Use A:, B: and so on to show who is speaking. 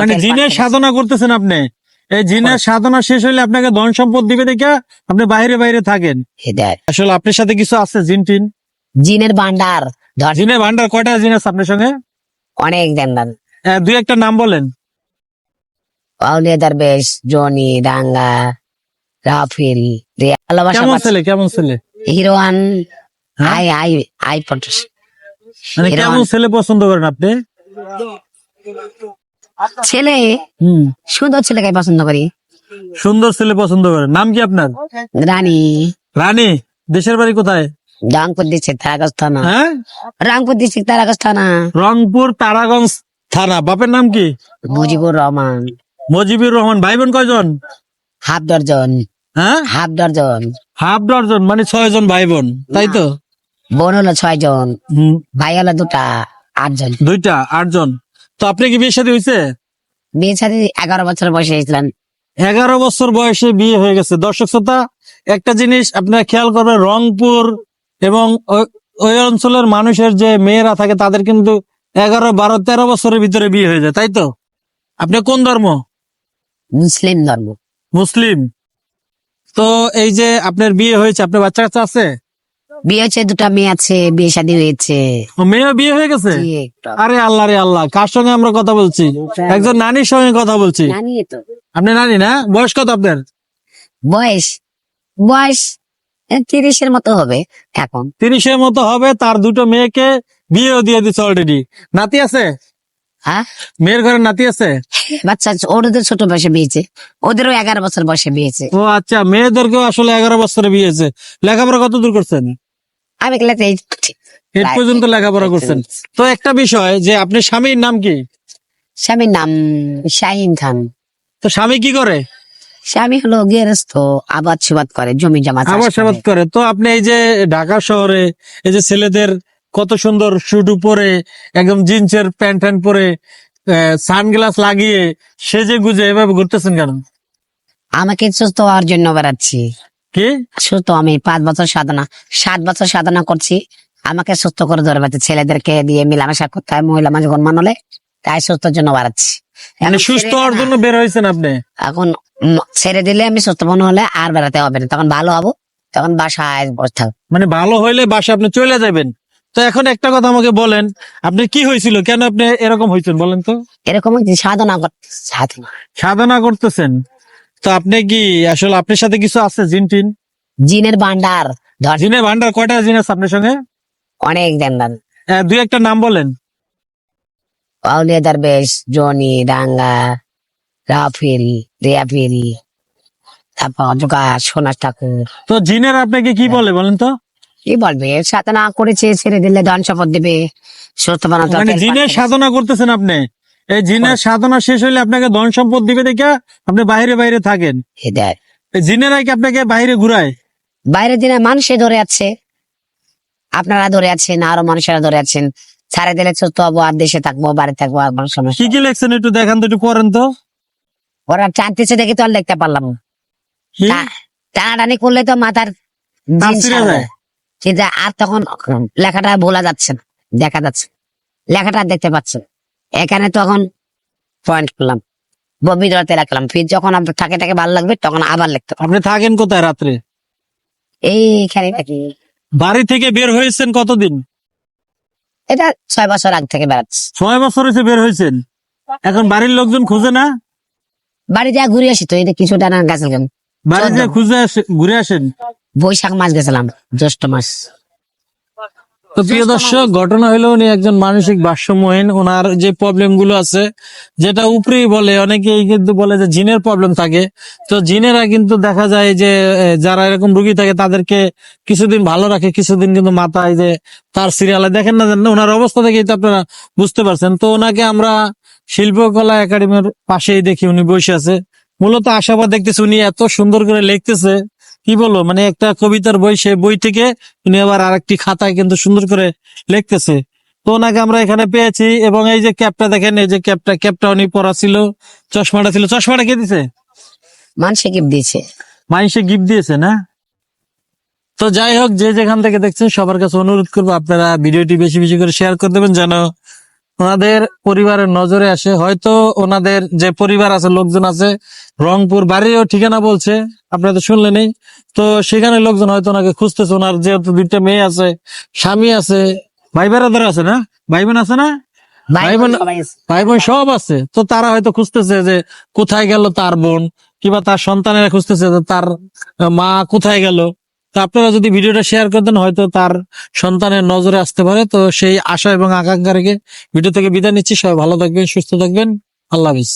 A: মানে জিনের সাধনা করতেছেন আপনি। এই জিনের সাধনা শেষ হইলে আপনাকে ধন সম্পদ দিবে দেখে আপনি বাইরে বাইরে থাকেন। আসলে আপনার সাথে কিছু আছে জিন টিন?
B: জিনের ভান্ডার।
A: জিনের ভান্ডার কয়টা জিন আছে আপনার সঙ্গে?
B: অনেক দেন
A: দুই একটা নাম বলেন।
B: আউলিয়া দরবেশ জনি ডাঙ্গা রাফিল
A: কেমন। ছেলে কেমন ছেলে?
B: হিরোয়ান।
A: হ্যাঁ?
B: আই আই আই পটাস
A: মানে কেমন ছেলে পছন্দ করেন আপনি?
B: ছেলে
A: হুম।
B: সুন্দর ছেলেকে পছন্দ করি।
A: সুন্দর ছেলে পছন্দ করে। নাম কি আপনার?
B: রানী।
A: রানী দেশের বাড়ি কোথায়?
B: রংপুর ডিস্ট্রিক্ট তারাগঞ্জ থানা।
A: হ্যাঁ?
B: রংপুর ডিস্ট্রিক্ট তারাগঞ্জ থানা।
A: রংপুর তারাগঞ্জ থানা। বাপের নাম কি?
B: মুজিবুর রহমান।
A: মুজিবুর রহমান। ভাই বোন কয়জন?
B: হাফ দর্জন
A: হ্যাঁ?
B: হাফ দর্জন
A: হাফ দর্জন মানে ছয় জন ভাই বোন তাই তো?
B: বোন হলো ছয় জন ভাই হলো দুটা আটজন।
A: দুইটা আটজন। তো আপনি কি বিয়ে সাথে হয়েছে
B: বিয়ে সাথে এগারো বছর বয়সে এসেছিলেন
A: এগারো বছর বয়সে বিয়ে হয়ে গেছে। দর্শক শ্রোতা একটা জিনিস আপনারা খেয়াল করবেন রংপুর এবং ওই- ওই অঞ্চলের মানুষের যে মেয়েরা থাকে তাদের কিন্তু এগারো বারো তেরো বছরের ভিতরে বিয়ে হয়ে যায় তাই তো? আপনি কোন ধর্ম?
B: মুসলিম ধর্ম।
A: মুসলিম। তো এই যে আপনার বিয়ে হয়েছে আপনার বাচ্চা কাচ্চা আছে?
B: বিয়ে হচ্ছে দুটা মেয়ে আছে বিয়ে শাদী হয়েছে।
A: ও, মেয়েও বিয়ে হয়ে গেছে? আরে আল্লাহ রে আল্লাহ কার সঙ্গে আমরা কথা বলছি? একজন নানির সঙ্গে কথা বলছি। আপনি নানি না? বয়স কত আপনার?
B: বয়স বয়স তিরিশের মতো হবে এখন।
A: তিরিশের মতো হবে তার দুটো মেয়েকে বিয়েও দিয়ে দিচ্ছে অলরেডি নাতি আছে?
B: হ্যাঁ?
A: মেয়ের ঘরে নাতি আছে?
B: বাচ্চা ওদের ছোট বয়সে বিয়েছে ওদেরও এগারো বছর বয়সে বিয়েছে
A: ও আচ্ছা মেয়েদেরকেও আসলে এগারো বছরে বিয়েছে লেখাপড়া কত দূর করছেন?
B: আমি গেলে এই
A: এর পর্যন্ত লেখাপড়া করছেন। তো একটা বিষয় যে আপনার স্বামীর নাম কি?
B: স্বামীর নাম শাহিন খান।
A: তো স্বামী কি করে?
B: স্বামী হলো গেরস্থ আবাদ সুবাদ করে জমি জমা চাষ
A: আবার
B: করে।
A: তো আপনি এই যে ঢাকা শহরে এই যে ছেলেদের কত সুন্দর শুট পরে একদম জিন্সের প্যান্ট ট্যান্ট পরে সানগ্লাস লাগিয়ে সেজে গুজে এভাবে ঘুরতেছেন কেন?
B: আমাকে সুস্থ হওয়ার জন্য বেড়াচ্ছি।
A: কি?
B: সুস্থ আমি পাঁচ বছর সাধনা সাত বছর সাধনা করছি। আমাকে সুস্থ করে ধরে বেড়াচ্ছে ছেলেদেরকে দিয়ে মিলামেশা করতে হয় মহিলা মানুষ গণমান হলে তাই সুস্থর জন্য বাড়াচ্ছি।
A: মানে সুস্থ হওয়ার জন্য বের হয়েছেন আপনি?
B: এখন ছেড়ে দিলে আমি সুস্থ মনে হলে আর বেড়াতে হবে না। তখন ভালো হব তখন বাসায় বসে থাকব
A: মানে ভালো হইলে বাসা আপনি চলে যাবেন। তো এখন একটা কথা আমাকে বলেন আপনি কি হয়েছিল? কেন আপনি এরকম হয়েছেন বলেন তো।
B: এরকম সাধনা করতে সাধনা।
A: সাধনা করতেছেন? তো আপনি কি আসলে আপনার সাথে কিছু আছে জিন টিন?
B: জিনের ভান্ডার। ধর
A: জিনের ভান্ডার কয়টা জিন আছে আপনার সঙ্গে?
B: অনেক দেন দেন
A: দুই একটা নাম বলেন।
B: আউলিয়া দরবেশ জনি ডাঙ্গা রাফিল রিয়াফিল তারপর অজগা সোনার ঠাকুর।
A: তো জিনের আপনাকে কি বলে বলেন তো?
B: কি বলবে? সাধনা করেছে ছেড়ে দিলে ধন সম্পদ দেবে। সুস্থ বানাতে
A: মানে জিনের সাধনা করতেছেন আপনি? এই জিনের সাধনা শেষ হইলে আপনাকে ধন সম্পদ দিবে দেখে আপনি বাইরে বাইরে থাকেন।
B: হৃদয়
A: এই জিনেরাই কি আপনাকে বাইরে ঘুরায়।
B: বাইরে দিনে মানুষে ধরে আছে। আপনারা ধরে আছেন আরও মানুষেরা ধরে আছেন। ছাড়ে দিলে সুস্থ হব আর দেশে থাকব বাড়ি থাকব আর কোনো সমস্যা
A: কি কি লেখছেন একটু দেখান তো একটু পড়েন তো।
B: ওরা টানতেছে দেখে তো আর দেখতে পারলাম টানাটানি করলে তো মাথার? কিন্তু আর তখন লেখাটা ভোলা যাচ্ছে না দেখা যাচ্ছে। লেখাটা আর দেখতে পাচ্ছেন এখানে তখন পয়েন্ট করলাম ববিরতে রাখলাম ফির যখন আপনার থাকে থাকে ভালো লাগবে তখন আবার লিখতে।
A: আপনি থাকেন কোথায় রাত্রে?
B: এইখানে নাকি
A: বাড়ি থেকে বের হয়েছেন কতদিন?
B: এটা ছয় বছর আগ থেকে বেড়াচ্ছে।
A: ছয় বছর হয়েছে বের হয়েছেন? এখন বাড়ির লোকজন খুঁজে না?
B: বাড়ি যা ঘুরে আসি তো যে কিছুটা না গেছিলাম
A: বাড়িতে
B: চোদ্দ।
A: খুঁজে ঘুরে আসেন?
B: বৈশাখ মাস গেছিলাম জ্যৈষ্ঠ মাস।
A: তো প্রিয় দর্শক ঘটনা হলো উনি একজন মানসিক ভারসাম্যহীন। ওনার যে প্রবলেমগুলো আছে যেটা উপরেই বলে অনেকেই কিন্তু বলে যে জিনের প্রবলেম থাকে। তো জিনেরা কিন্তু দেখা যায় যে যারা এরকম রুগী থাকে তাদেরকে কিছুদিন ভালো রাখে কিছুদিন কিন্তু মাথায় যে তার সিরিয়ালে দেখেন না জানেন ওনার অবস্থা দেখেই তো আপনারা বুঝতে পারছেন। তো ওনাকে আমরা শিল্পকলা একাডেমির পাশেই দেখি উনি বসে আছে। মূলত আশাবাদ দেখতেছি উনি এত সুন্দর করে লিখতেছে। কি বলব মানে একটা কবিতার বই সে বই থেকে উনি আবার আরেকটি খাতায় কিন্তু সুন্দর করে লিখতেছে। তো ওনাকে আমরা এখানে পেয়েছি এবং এই যে ক্যাপটা দেখেন এই যে ক্যাপটা ক্যাপটা উনি পরা ছিল চশমাটা ছিল। চশমাটা কে দিছে?
B: মানুষে গিফট দিয়েছে।
A: মানুষে গিফট দিয়েছে না? তো যাই হোক যে যেখান থেকে দেখছেন সবার কাছে অনুরোধ করব আপনারা ভিডিওটি বেশি বেশি করে শেয়ার করে দেবেন যেন ওনাদের পরিবারের নজরে আসে। হয়তো ওনাদের যে পরিবার আছে লোকজন আছে রংপুর বাড়িও ঠিকানা বলছে আপনারা তো শুনলেনই। তো সেখানে লোকজন হয়তো ওনাকে খুঁজতেছে। ওনার যেহেতু দুইটা মেয়ে আছে স্বামী আছে ভাই বেড়াদার আছে না? ভাই বোন আছে না?
B: ভাই
A: ভাই বোন- ভাই বোন সব আছে। তো তারা হয়তো খুঁজতেছে যে কোথায় গেল তার বোন কিংবা তার সন্তানেরা খুঁজতেছে যে তার মা কোথায় গেল। তো আপনারা যদি ভিডিওটা শেয়ার করতেন হয়তো তার সন্তানের নজরে আসতে পারে। তো সেই আশা এবং আকাঙ্ক্ষা রেখে ভিডিও থেকে বিদায় নিচ্ছি। সবাই ভালো থাকবেন, সুস্থ থাকবেন। আল্লাহ হাফিজ।